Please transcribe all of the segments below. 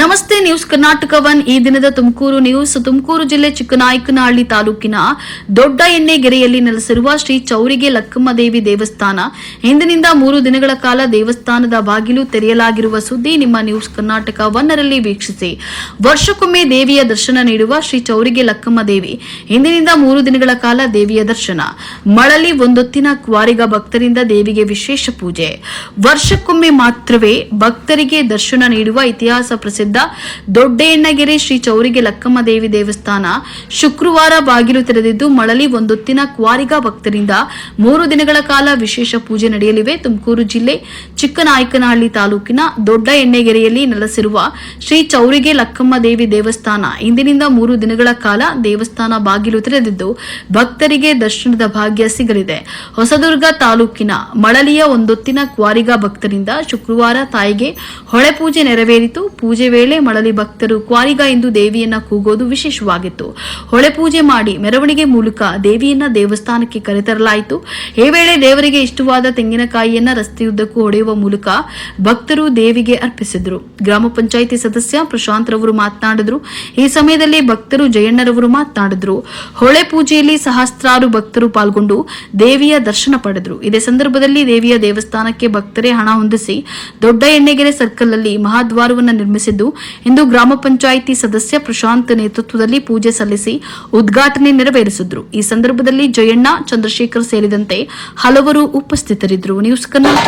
ನಮಸ್ತೆ news Karnataka one ಈ ದಿನದ ತುಮಕೂರು ನ್ಯೂಸ್. ತುಮಕೂರು ಜಿಲ್ಲೆ ಚಿಕ್ಕನಾಯಕನಹಳ್ಳಿ ತಾಲೂಕಿನ ದೊಡ್ಡ ಎಣ್ಣೆಗೆರೆಯಲ್ಲಿ ನೆಲೆಸಿರುವ ಶ್ರೀ ಚೌರಿಗೆ ಲಕ್ಕಮ್ಮ ದೇವಿ ದೇವಸ್ಥಾನ. ಇಂದಿನಿಂದ ಮೂರು ದಿನಗಳ ಕಾಲ ದೇವಸ್ಥಾನದ ಬಾಗಿಲು ತೆರೆಯಲಾಗಿರುವ ಸುದ್ದಿ ನಿಮ್ಮ ನ್ಯೂಸ್ ಕರ್ನಾಟಕ ಒನ್ನರಲ್ಲಿ ವೀಕ್ಷಿಸಿ. ವರ್ಷಕ್ಕೊಮ್ಮೆ ದೇವಿಯ ದರ್ಶನ ನೀಡುವ ಶ್ರೀ ಚೌರಿಗೆ ಲಕ್ಕಮ್ಮ ದೇವಿ ಇಂದಿನಿಂದ ಮೂರು ದಿನಗಳ ಕಾಲ ದೇವಿಯ ದರ್ಶನ. ಮಳಲಿ ಒಂದೊತ್ತಿನ ಕ್ವಾರಿಗ ಭಕ್ತರಿಂದ ದೇವಿಗೆ ವಿಶೇಷ ಪೂಜೆ. ವರ್ಷಕ್ಕೊಮ್ಮೆ ಮಾತ್ರವೇ ಭಕ್ತರಿಗೆ ದರ್ಶನ ನೀಡುವ ಇತಿಹಾಸ ಪ್ರಸಿದ್ಧ ದೊಡ್ಡೇಣ್ಣಗೆರೆ ಶ್ರೀ ಚೌರಿಗೆ ಲಕ್ಕಮ್ಮ ದೇವಿ ದೇವಸ್ಥಾನ ಶುಕ್ರವಾರ ಬಾಗಿಲು ತೆರೆದಿದ್ದು ಮಳಲಿ ಒಂದೊತ್ತಿನ ಕ್ವಾರಿಗಾ ಭಕ್ತರಿಂದ ಮೂರು ದಿನಗಳ ಕಾಲ ವಿಶೇಷ ಪೂಜೆ ನಡೆಯಲಿವೆ. ತುಮಕೂರು ಜಿಲ್ಲೆ ಚಿಕ್ಕನಾಯಕನಹಳ್ಳಿ ತಾಲೂಕಿನ ದೊಡ್ಡ ಎಣ್ಣೆಗೆರೆಯಲ್ಲಿ ನೆಲೆಸಿರುವ ಶ್ರೀ ಚೌರಿಗೆ ಲಕ್ಕಮ್ಮ ದೇವಿ ದೇವಸ್ಥಾನ ಇಂದಿನಿಂದ ಮೂರು ದಿನಗಳ ಕಾಲ ದೇವಸ್ಥಾನ ಬಾಗಿಲು ತೆರೆದಿದ್ದು ಭಕ್ತರಿಗೆ ದರ್ಶನದ ಭಾಗ್ಯ ಸಿಗಲಿದೆ. ಹೊಸದುರ್ಗ ತಾಲೂಕಿನ ಮಳಲಿಯ ಒಂದೊತ್ತಿನ ಕ್ವಾರಿಗಾ ಭಕ್ತರಿಂದ ಶುಕ್ರವಾರ ತಾಯಿಗೆ ಹೊಳೆ ಪೂಜೆ ನೆರವೇರಿತು. ಪೂಜೆ ವೇಳೆ ಮಳಲಿ ಭಕ್ತರು ಕ್ವಾರಿಗ ಎಂದು ದೇವಿಯನ್ನ ಕೂಗೋದು ವಿಶೇಷವಾಗಿತ್ತು. ಹೊಳೆ ಪೂಜೆ ಮಾಡಿ ಮೆರವಣಿಗೆ ಮೂಲಕ ದೇವಿಯನ್ನ ದೇವಸ್ಥಾನಕ್ಕೆ ಕರೆತರಲಾಯಿತು. ಈ ವೇಳೆ ದೇವರಿಗೆ ಇಷ್ಟವಾದ ತೆಂಗಿನಕಾಯಿಯನ್ನ ರಸ್ತೆಯುದ್ದಕ್ಕೂ ಹೊಡೆಯುವ ಮೂಲಕ ಭಕ್ತರು ದೇವಿಗೆ ಅರ್ಪಿಸಿದರು. ಗ್ರಾಮ ಪಂಚಾಯಿತಿ ಸದಸ್ಯ ಪ್ರಶಾಂತ್ ರವರು ಮಾತನಾಡಿದ್ರು. ಈ ಸಮಯದಲ್ಲಿ ಭಕ್ತರು ಜಯಣ್ಣರವರು ಮಾತನಾಡಿದ್ರು. ಹೊಳೆ ಪೂಜೆಯಲ್ಲಿ ಸಹಸ್ರಾರು ಭಕ್ತರು ಪಾಲ್ಗೊಂಡು ದೇವಿಯ ದರ್ಶನ ಪಡೆದ್ರು. ಇದೇ ಸಂದರ್ಭದಲ್ಲಿ ದೇವಿಯ ದೇವಸ್ಥಾನಕ್ಕೆ ಭಕ್ತರೇ ಹಣ ಹೊಂದಿಸಿ ದೊಡ್ಡ ಎಣ್ಣೆಗೆರೆ ಸರ್ಕಲ್ ಅಲ್ಲಿ ಮಹಾದ್ವಾರವನ್ನು ನಿರ್ಮಿಸಿದ್ದು ಇಂದು ಗ್ರಾಮ ಪಂಚಾಯಿತಿ ಸದಸ್ಯ ಪ್ರಶಾಂತ್ ನೇತೃತ್ವದಲ್ಲಿ ಪೂಜೆ ಸಲ್ಲಿಸಿ ಉದ್ಘಾಟನೆ ನೆರವೇರಿಸಿದ್ರು. ಈ ಸಂದರ್ಭದಲ್ಲಿ ಜಯಣ್ಣ, ಚಂದ್ರಶೇಖರ್ ಸೇರಿದಂತೆ ಹಲವರು ಉಪಸ್ಥಿತರಿದ್ದರು. News Kannada.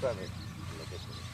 sabe lo.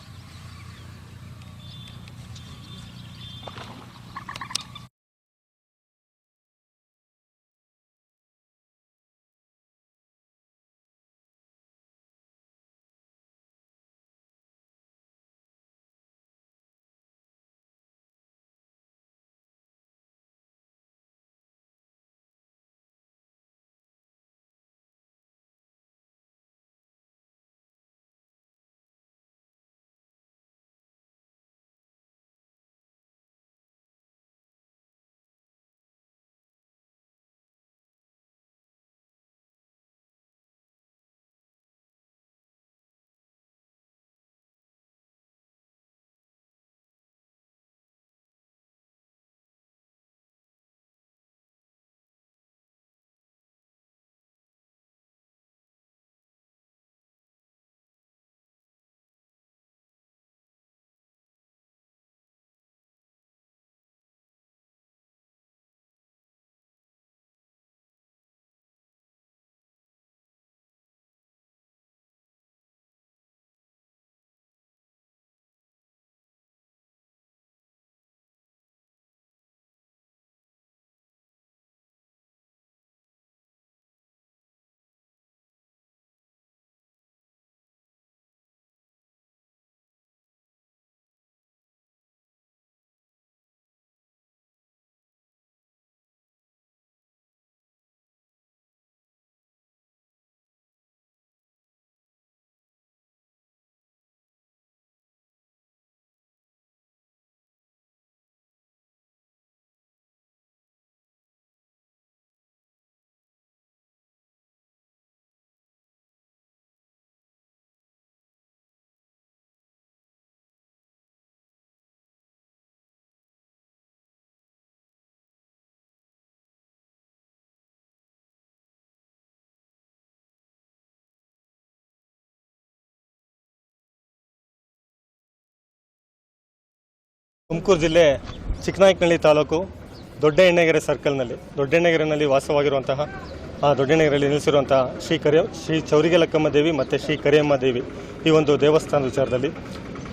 Tumakuru ಜಿಲ್ಲೆ ಚಿಕ್ಕನಾಯಕನಹಳ್ಳಿ ತಾಲೂಕು ದೊಡ್ಡ ಎಣ್ಣೆಗೆರೆ ಸರ್ಕಲ್ನಲ್ಲಿ. ದೊಡ್ಡ ಎಣ್ಣೆಗೆರೆನಲ್ಲಿ ವಾಸವಾಗಿರುವಂತಹ, ಆ ದೊಡ್ಡೆಣ್ಣೆಗೆರೆಯಲ್ಲಿ ನೆಲೆಸಿರುವಂತಹ ಶ್ರೀ ಕರಿಯ ಶ್ರೀ ಚೌರಿಗೆ ಲಕ್ಕಮ್ಮ ದೇವಿ ಮತ್ತು ಶ್ರೀ ಕರಿಯಮ್ಮ ದೇವಿ ಈ ಒಂದು ದೇವಸ್ಥಾನ ವಿಚಾರದಲ್ಲಿ.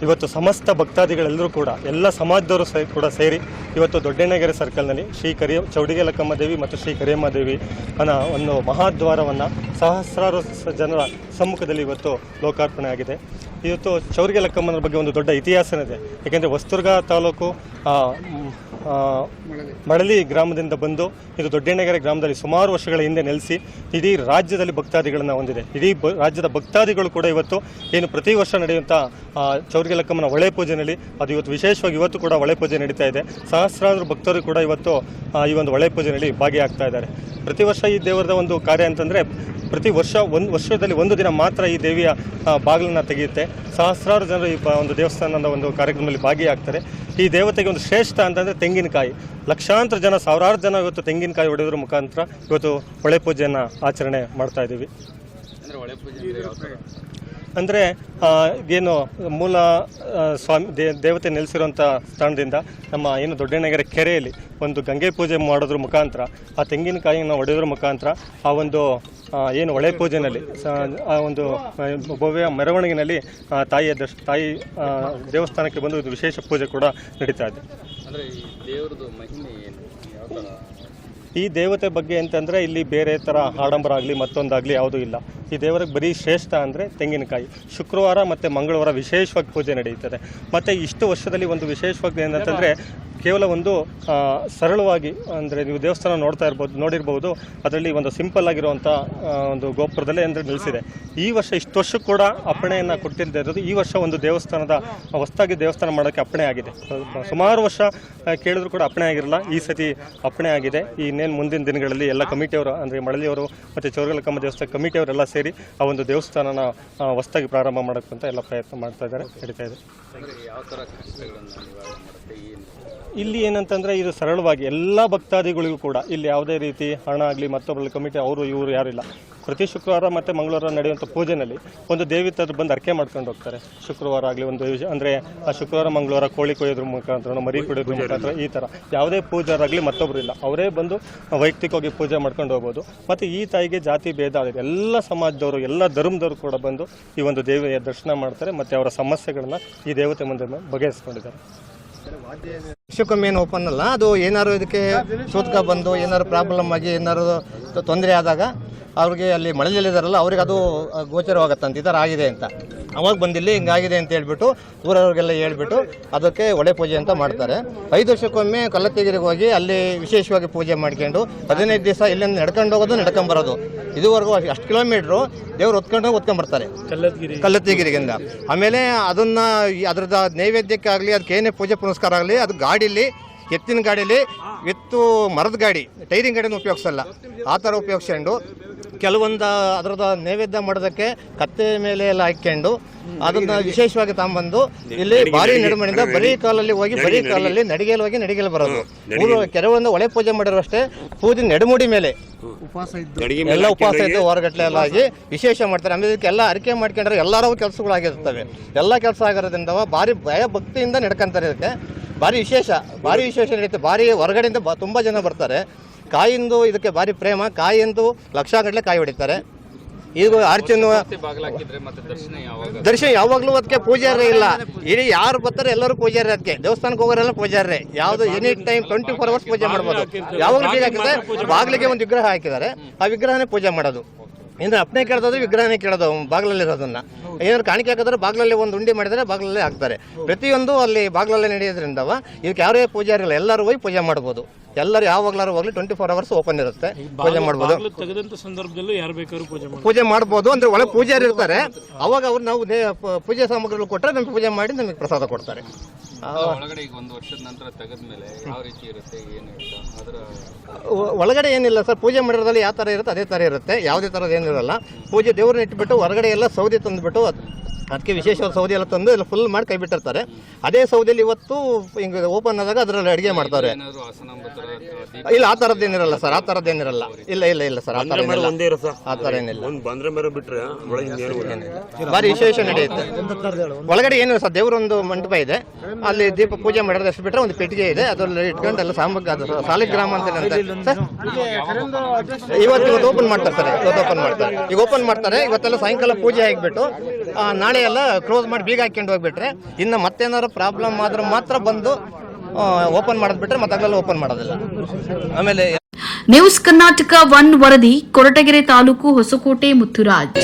ಇವತ್ತು ಸಮಸ್ತ ಭಕ್ತಾದಿಗಳೆಲ್ಲರೂ ಕೂಡ ಎಲ್ಲ ಸಮಾಜದವರು ಸಹ ಕೂಡ ಸೇರಿ ಇವತ್ತು ದೊಡ್ಡಣ್ಣಗೆರೆ ಸರ್ಕಲ್ನಲ್ಲಿ ಶ್ರೀ ಕರಿಯ ಚೌಡಿಗೆ ಲಕ್ಕಮ್ಮ ದೇವಿ ಮತ್ತು ಶ್ರೀ ಕರಿಯಮ್ಮ ದೇವಿ ಅನ್ನೋ ಒಂದು ಮಹಾದ್ವಾರವನ್ನು ಸಹಸ್ರಾರು ಜನರ ಸಮ್ಮುಖದಲ್ಲಿ ಇವತ್ತು ಲೋಕಾರ್ಪಣೆ ಆಗಿದೆ. ಇವತ್ತು ಚೌರಿಗೆ ಲಕ್ಕಮ್ಮನ ಬಗ್ಗೆ ಒಂದು ದೊಡ್ಡ ಇತಿಹಾಸನಿದೆ ಇದೆ. ಯಾಕೆಂದರೆ ಹೊಸದುರ್ಗ ತಾಲೂಕು ಮಳಲಿ ಗ್ರಾಮದಿಂದ ಬಂದು ಇದು ದೊಡ್ಡಣ್ಣಗೆರೆ ಗ್ರಾಮದಲ್ಲಿ ಸುಮಾರು ವರ್ಷಗಳ ಹಿಂದೆ ನೆಲೆಸಿ ಇಡೀ ರಾಜ್ಯದಲ್ಲಿ ಭಕ್ತಾದಿಗಳನ್ನು ಹೊಂದಿದೆ. ಇಡೀ ರಾಜ್ಯದ ಭಕ್ತಾದಿಗಳು ಕೂಡ ಇವತ್ತು ಏನು ಪ್ರತಿ ವರ್ಷ ನಡೆಯುವಂಥ ಆ, ಚೌರಿಗೆ ಲಕ್ಕಮ್ಮನ ಪೂಜೆ ಪೂಜೆಯಲ್ಲಿ ಅದು ಇವತ್ತು ವಿಶೇಷವಾಗಿ ಇವತ್ತು ಕೂಡ ಹೊಳೆ ಪೂಜೆ ನಡೀತಾ ಇದೆ. ಸಹಸ್ರಾರು ಭಕ್ತರು ಕೂಡ ಇವತ್ತು ಈ ಒಂದು ಹೊಳೆ ಪೂಜೆಯಲ್ಲಿ ಭಾಗಿಯಾಗ್ತಾ ಇದ್ದಾರೆ. ಪ್ರತಿ ವರ್ಷ ಈ ದೇವರದ ಒಂದು ಕಾರ್ಯ ಅಂತಂದರೆ ಪ್ರತಿ ವರ್ಷ ಒಂದು ವರ್ಷದಲ್ಲಿ ಒಂದು ದಿನ ಮಾತ್ರ ಈ ದೇವಿಯ ಬಾಗಿಲನ್ನು ಬಾಗಿಲನ್ನ ತೆಗೆಯುತ್ತೆ. ಸಹಸ್ರಾರು ಜನರು ಈ ಒಂದು ದೇವಸ್ಥಾನದ ಒಂದು ಕಾರ್ಯಕ್ರಮದಲ್ಲಿ ಭಾಗಿಯಾಗ್ತಾರೆ. ಈ ದೇವತೆಗೆ ಒಂದು ಶ್ರೇಷ್ಠ ಅಂತಂದರೆ ತೆಂಗಿನಕಾಯಿ. ಲಕ್ಷಾಂತರ ಜನ, ಸಾವಿರಾರು ಜನ ಇವತ್ತು ತೆಂಗಿನಕಾಯಿ ಹೊಡೆಯೋದ್ರ ಮುಖಾಂತರ ಇವತ್ತು ಹೊಳೆ ಪೂಜೆಯನ್ನು ಆಚರಣೆ ಮಾಡ್ತಾ ಇದ್ದೀವಿ. ಅಂದರೆ ಏನು ಮೂಲ ಸ್ವಾಮಿ ದೇ ದೇವತೆ ನೆಲೆಸಿರುವಂಥ ಸ್ಥಾನದಿಂದ ನಮ್ಮ ಏನು ದೊಡ್ಡನಗರ ಕೆರೆಯಲ್ಲಿ ಒಂದು ಗಂಗೆ ಪೂಜೆ ಮಾಡೋದ್ರ ಮುಖಾಂತರ ಆ ತೆಂಗಿನಕಾಯಿಯನ್ನು ಒಡೆಯೋದ್ರ ಮುಖಾಂತರ ಆ ಒಂದು ಏನು ಒಳೆ ಪೂಜೆನಲ್ಲಿ ಆ ಒಂದು ಭವ್ಯ ಮೆರವಣಿಗೆಯಲ್ಲಿ ತಾಯಿಯ ದರ್ಶ ತಾಯಿ ದೇವಸ್ಥಾನಕ್ಕೆ ಬಂದು ಇದು ವಿಶೇಷ ಪೂಜೆ ಕೂಡ ನಡೀತಾ ಇದೆ. ಈ ದೇವತೆ ಬಗ್ಗೆ ಅಂತಂದರೆ ಇಲ್ಲಿ ಬೇರೆ ಥರ ಆಡಂಬರ ಆಗಲಿ ಮತ್ತೊಂದಾಗಲಿ ಯಾವುದೂ ಇಲ್ಲ. ಈ ದೇವರಿಗೆ ಬರೀ ಶ್ರೇಷ್ಠ ಅಂದರೆ ತೆಂಗಿನಕಾಯಿ. ಶುಕ್ರವಾರ ಮತ್ತು ಮಂಗಳವಾರ ವಿಶೇಷವಾಗಿ ಪೂಜೆ ನಡೆಯುತ್ತದೆ. ಮತ್ತು ಇಷ್ಟು ವರ್ಷದಲ್ಲಿ ಒಂದು ವಿಶೇಷವಾಗಿ ಏನಂತಂದರೆ ಕೇವಲ ಒಂದು ಸರಳವಾಗಿ ಅಂದರೆ ನೀವು ದೇವಸ್ಥಾನ ನೋಡ್ತಾ ಇರ್ಬೋದು, ನೋಡಿರ್ಬೋದು, ಅದರಲ್ಲಿ ಒಂದು ಸಿಂಪಲ್ ಆಗಿರುವಂಥ ಒಂದು ಗೋಪುರದಲ್ಲೇ ಅಂದರೆ ನಿಲ್ಲಿಸಿದೆ ಈ ವರ್ಷ ಇಷ್ಟು ವರ್ಷ ಕೂಡ ಅಪ್ಪಣೆಯನ್ನು ಕೊಟ್ಟಿಲ್ಲದೆ ಇರೋದು, ಈ ವರ್ಷ ಒಂದು ದೇವಸ್ಥಾನದ, ಹೊಸದಾಗಿ ದೇವಸ್ಥಾನ ಮಾಡೋಕ್ಕೆ ಅಪ್ಪಣೆ ಆಗಿದೆ. ಸುಮಾರು ವರ್ಷ ಕೇಳಿದ್ರು ಕೂಡ ಅಪ್ಪಣೆ ಆಗಿರಲ್ಲ, ಈ ಸತಿ ಅಪ್ಪಣೆ ಆಗಿದೆ. ಇನ್ನೇನು ಮುಂದಿನ ದಿನಗಳಲ್ಲಿ ಎಲ್ಲ ಕಮಿಟಿಯವರು ಅಂದರೆ ಮಳಲಿಯವರು ಮತ್ತು ಚೌರಗಲಕಮ್ಮ ದೇವಸ್ಥಾನ ಕಮಿಟಿಯವರೆಲ್ಲ ಸೇರಿ ಆ ಒಂದು ದೇವಸ್ಥಾನನ ಹೊಸದಾಗಿ ಪ್ರಾರಂಭ ಮಾಡೋಕ್ಕಂತ ಎಲ್ಲ ಪ್ರಯತ್ನ ಮಾಡ್ತಾ ಇದ್ದಾರೆ, ನಡೀತಾ ಇದೆ. ಇಲ್ಲಿ ಏನಂತಂದರೆ ಇದು ಸರಳವಾಗಿ ಎಲ್ಲ ಭಕ್ತಾದಿಗಳಿಗೂ ಕೂಡ ಇಲ್ಲಿ ಯಾವುದೇ ರೀತಿ ಹಣ ಆಗಲಿ ಮತ್ತೊಬ್ಬರಲ್ಲಿ ಕಮಿಟಿ, ಅವರು, ಇವರು ಯಾರಿಲ್ಲ ಪ್ರತಿ ಶುಕ್ರವಾರ ಮತ್ತು ಮಂಗಳವಾರ ನಡೆಯುವಂಥ ಪೂಜೆಯಲ್ಲಿ ಒಂದು ದೇವಿ ತದ್ದು ಬಂದು ಅರ್ಕೆ ಮಾಡ್ಕೊಂಡು ಹೋಗ್ತಾರೆ. ಶುಕ್ರವಾರ ಆಗಲಿ ಒಂದು ಅಂದರೆ ಆ ಶುಕ್ರವಾರ ಮಂಗಳವಾರ ಕೋಳಿ ಕೊಯ್ಯೋದ್ರ ಮುಖಾಂತರ ಮರಿ ಕೊಡೋದ್ರ ಮುಖಾಂತರ ಈ ಥರ ಯಾವುದೇ ಪೂಜಾರಾಗಲಿ ಮತ್ತೊಬ್ಬರು ಇಲ್ಲ. ಅವರೇ ಬಂದು ವೈಯಕ್ತಿಕವಾಗಿ ಪೂಜೆ ಮಾಡ್ಕೊಂಡು ಹೋಗ್ಬೋದು. ಮತ್ತು ಈ ತಾಯಿಗೆ ಜಾತಿ ಭೇದ ಆಗಿದೆ ಎಲ್ಲ ಸಮಾಜದವರು ಎಲ್ಲ ಧರ್ಮದವರು ಕೂಡ ಬಂದು ಈ ಒಂದು ದೇವಿಯ ದರ್ಶನ ಮಾಡ್ತಾರೆ ಮತ್ತು ಅವರ ಸಮಸ್ಯೆಗಳನ್ನು ಈ ದೇವತೆ ಮುಂದೆ ಬಗೆಹರಿಸ್ಕೊಂಡಿದ್ದಾರೆ. ವರ್ಷಕ್ಕೊಮ್ಮೆ ಏನು ಓಪನ್ ಅಲ್ಲ? ಅದು ಏನಾದ್ರು ಇದಕ್ಕೆ ಸೂತಕ ಬಂದು ಏನಾದ್ರು ಪ್ರಾಬ್ಲಮ್ ಆಗಿ ಏನಾದ್ರು ತೊಂದರೆ ಆದಾಗ ಅವ್ರಿಗೆ ಅಲ್ಲಿ ಮಳೆಯಲ್ಲಿದ್ದಾರಲ್ಲ ಅವ್ರಿಗೆ ಅದು ಗೋಚರವಾಗತ್ತೆ ಅಂತ ಈ ಥರ ಆಗಿದೆ ಅಂತ. ಅವಾಗ ಬಂದಿಲ್ಲಿ ಹಿಂಗಾಗಿದೆ ಅಂತ ಹೇಳ್ಬಿಟ್ಟು ಊರವ್ರಿಗೆಲ್ಲ ಹೇಳ್ಬಿಟ್ಟು ಅದಕ್ಕೆ ಒಳೆ ಪೂಜೆ ಅಂತ ಮಾಡ್ತಾರೆ. ಐದು ವರ್ಷಕ್ಕೊಮ್ಮೆ ಕಲ್ಲತ್ತಿಗಿರಿಗೆ ಹೋಗಿ ಅಲ್ಲಿ ವಿಶೇಷವಾಗಿ ಪೂಜೆ ಮಾಡ್ಕೊಂಡು ಹದಿನೈದು ದಿವಸ ಇಲ್ಲಿಂದ ನಡ್ಕೊಂಡು ಹೋಗೋದು ನಡ್ಕೊಂಬರೋದು ಇದುವರೆಗೂ ಅಷ್ಟು ಕಿಲೋಮೀಟ್ರು ದೇವ್ರು ಹೊತ್ಕೊಂಡು ಹೊತ್ಕೊಂಡ್ಬರ್ತಾರೆ ಕಲ್ಲತ್ತಿಗಿರಿಗಿಂದ. ಆಮೇಲೆ ಅದನ್ನ ಅದ್ರದ್ದು ನೈವೇದ್ಯಕ್ಕಾಗಲಿ ಅದಕ್ಕೆ ಏನೇ ಪೂಜೆ ಪುನಸ್ಕಾರ ಆಗಲಿ ಅದು ಗಾಡೀಲಿ ಎತ್ತಿನ ಗಾಡೀಲಿ ಎತ್ತು ಮರದ ಗಾಡಿ ಟೈರಿಂಗ್ ಗಾಡಿನ ಉಪಯೋಗಿಸಲ್ಲ. ಆ ಥರ ಉಪಯೋಗಿಸ್ಕೊಂಡು ಕೆಲವೊಂದು ಅದರದ ನೈವೇದ್ಯ ಮಾಡೋದಕ್ಕೆ ಕತ್ತೆ ಮೇಲೆ ಎಲ್ಲ ಹಾಕ್ಕೊಂಡು ಅದನ್ನ ವಿಶೇಷವಾಗಿ ತಗೊಂಬಂದು ಇಲ್ಲಿ ಭಾರಿ ನಡುಮಣಿಂದ ಬರೀ ಕಾಲಲ್ಲಿ ಹೋಗಿ ಬರೀ ಕಾಲಲ್ಲಿ ನಡಿಗೆಯಲ್ಲಿ ಹೋಗಿ ನಡಿಗೆಯಲ್ಲಿ ಬರೋದು. ಊರು ಕೆಲವೊಂದು ಒಳೆ ಪೂಜೆ ಮಾಡಿರೋ ಅಷ್ಟೇ ಪೂಜೆ ನಡುಮುಡಿ ಮೇಲೆ. ಎಲ್ಲ ಉಪವಾಸ ಇದ್ದು ಹೊರಗಟ್ಲೆ ಎಲ್ಲ ಆಗಿ ವಿಶೇಷ ಮಾಡ್ತಾರೆ. ಆಮೇಲೆ ಇದಕ್ಕೆಲ್ಲ ಅರಿಕೆ ಮಾಡ್ಕೊಂಡ್ರೆ ಎಲ್ಲರೂ ಕೆಲಸಗಳಾಗಿರ್ತವೆ ಎಲ್ಲ ಕೆಲಸ ಆಗಿರೋದ್ರಿಂದ ಭಾರಿ ಭಯ ಭಕ್ತಿಯಿಂದ ನಡ್ಕೊಂತಾರೆ ಇದಕ್ಕೆ. ಭಾರಿ ವಿಶೇಷ ಭಾರಿ ವಿಶೇಷ ನಡೀತೆ. ಭಾರಿ ಹೊರಗಡೆಯಿಂದ ಬ ತುಂಬ ಜನ ಬರ್ತಾರೆ. ಕಾಯಿಂದು ಇದಕ್ಕೆ ಭಾರಿ ಪ್ರೇಮ ಕಾಯಿಂದು ಲಕ್ಷಗಟ್ಟಲೆ ಕಾಯಿ ಹೊಡಿತಾರೆ. ಈಗ ಅರ್ಚನ ದರ್ಶನ ಯಾವಾಗ? ದರ್ಶನ ಯಾವಾಗಲೂ ಅದಕ್ಕೆ ಪೂಜಾರೇ ಇಲ್ಲ. ಇಡೀ ಯಾರು ಬರ್ತಾರೆ ಎಲ್ಲರೂ ಪೂಜಾರಿ ಅದಕ್ಕೆ. ದೇವಸ್ಥಾನಕ್ಕೆ ಹೋಗೋರೆಲ್ಲ ಪೂಜಾರೇ ಯಾವುದು any time twenty four hours ಪೂಜೆ ಮಾಡ್ಬೋದು. ಯಾವಾಗಲೂ ಬೀಗ ಹಾಕಿದ್ರೆ ಬಾಗಿಲಿಗೆ ಒಂದು ವಿಗ್ರಹ ಹಾಕಿದ್ದಾರೆ. ಆ ವಿಗ್ರಹನೇ ಪೂಜೆ ಮಾಡೋದು. ಇನ್ನು ಅಪ್ಪನೇ ಕೇಳೋದು ವಿಗ್ರಹನೇ ಕೇಳೋದು ಬಾಗ್ಲಲ್ಲಿ ಇರೋದನ್ನ. ಏನಾದ್ರು ಕಾಣಿಕೆ ಹಾಕಿದ್ರೆ ಬಾಗಿಲಲ್ಲಿ ಒಂದು ಉಂಡಿ ಮಾಡಿದರೆ ಬಾಗಿಲಲ್ಲೇ ಹಾಕ್ತಾರೆ. ಪ್ರತಿಯೊಂದು ಅಲ್ಲಿ ಬಾಗಿಲಲ್ಲೇ ನಡೆಯೋದ್ರಿಂದವ ಇದಕ್ಕೆ ಯಾರೇ ಪೂಜಾರಿಲ್ಲ ಎಲ್ಲರೂ ಹೋಗಿ ಪೂಜೆ ಮಾಡ್ಬೋದು. ಎಲ್ಲರೂ ಯಾವಾಗ್ಲಾರು ಹೋಗ್ಲಿ ಟ್ವೆಂಟಿ ಫೋರ್ ಅವರ್ಸ್ ಓಪನ್ ಇರುತ್ತೆ ಪೂಜೆ ಮಾಡ್ಬೋದು. ತೆಗೆದಂತ ಸಂದರ್ಭದಲ್ಲೂ ಯಾರು ಬೇಕಾದ್ರೂ ಪೂಜೆ ಮಾಡಬಹುದು ಪೂಜೆ ಮಾಡ್ಬೋದು ಅಂದ್ರೆ ಒಳಗೆ ಪೂಜಾರಿ ಇರ್ತಾರೆ. ಅವಾಗ ಅವ್ರು ನಾವು ದೇ- ಪ- ಪೂಜೆ ಸಾಮಗ್ರಿಗಳು ಕೊಟ್ಟರೆ ನಮ್ಗೆ ಪೂಜೆ ಮಾಡಿ ನಮಗೆ ಪ್ರಸಾದ ಕೊಡ್ತಾರೆ. ಆ, ಒಳಗಡೆ ಈಗ ಒಂದು ವರ್ಷದ ನಂತರ ತೆಗೆದ್ಮೇಲೆ ಯಾವ ರೀತಿ ಇರುತ್ತೆ ಏನು ಅಂತ ಅದರ ಒ- ಒಳಗಡೆ ಏನಿಲ್ಲ ಸರ್. ಪೂಜೆ ಮಾಡಿರೋದ್ರಲ್ಲಿ ಯಾವ ಥರ ಇರುತ್ತೆ ಅದೇ ಥರ ಇರುತ್ತೆ. ಯಾವುದೇ ಥರದ್ದು ಏನಿರಲ್ಲ. ಪೂಜೆ ದೇವ್ರನ್ನ ಇಟ್ಬಿಟ್ಟು ಹೊರಗಡೆ ಎಲ್ಲ ಸೌದೆ ತಂದುಬಿಟ್ಟು ಅದಕ್ಕೆ ವಿಶೇಷವಾದ ಸೌದೆ ಎಲ್ಲ ತಂದು ಎಲ್ಲ ಫುಲ್ ಮಾಡಿ ಕೈ ಬಿಟ್ಟಿರ್ತಾರೆ ಅದೇ ಸೌದೆಯಲ್ಲಿ ಇವತ್ತು ಹಿಂಗೆ ಓಪನ್ ಆದಾಗ ಅದರಲ್ಲಿ ಅಡುಗೆ ಮಾಡ್ತಾರೆ. ಇಲ್ಲ ಆ ಥರದ್ದೇನಿರಲ್ಲ ಸರ್ ಆ ಥರದ್ದೇನಿರಲ್ಲ ಇಲ್ಲ ಇಲ್ಲ ಇಲ್ಲ ಸರ್ ಆ ಥರ ಏನಿಲ್ಲ. ಆ ಥರ ಏನಿಲ್ಲ. ಭಾರಿ ವಿಶೇಷ ನಡೆಯುತ್ತೆ. ಒಳಗಡೆ ಏನು ಸರ್ ದೇವರೊಂದು ಮಂಟಪ ಇದೆ. ಅಲ್ಲಿ ದೀಪ ಪೂಜೆ ಮಾಡೋದು ಅಷ್ಟು ಬಿಟ್ಟರೆ ಒಂದು ಪೆಟ್ಟಿಗೆ ಇದೆ. ಅದರಲ್ಲಿ ಇಟ್ಕೊಂಡು ಎಲ್ಲ ಸಾಮಗ್ರಿ ಅದು ಸಾಲಿಗ್ರಾಮ ಅಂತ ಇವತ್ತು ಇವತ್ತು ಓಪನ್ ಮಾಡ್ತಾರೆ ಸರ್ ಇವತ್ತು ಓಪನ್ ಮಾಡ್ತಾರೆ. ಈಗ ಓಪನ್ ಮಾಡ್ತಾರೆ ಇವತ್ತೆಲ್ಲ ಸಾಯಂಕಾಲ ಪೂಜೆ ಆಗಿಬಿಟ್ಟು ಆ, ನಾಳೆ ಎಲ್ಲ ಕ್ಲೋಸ್ ಮಾಡಿ ಬೀಗ ಹಾಕ್ಕೊಂಡು ಹೋಗ್ಬಿಟ್ರೆ ಇನ್ನು ಮತ್ತೇನಾದ್ರು ಪ್ರಾಬ್ಲಮ್ ಆದ್ರೆ ಮಾತ್ರ ಬಂದು ಓಪನ್ ಮಾಡಿದ್ಬಿಟ್ರೆ ಮತ್ತೆ ಓಪನ್ ಮಾಡೋದಿಲ್ಲ ಆಮೇಲೆ ನ್ಯೂಸ್ ಕರ್ನಾಟಕ ಒನ್ ವರದಿ ಕೊರಟಗೆರೆ ತಾಲೂಕು ಹೊಸಕೋಟೆ ಮುತ್ತುರಾಜ್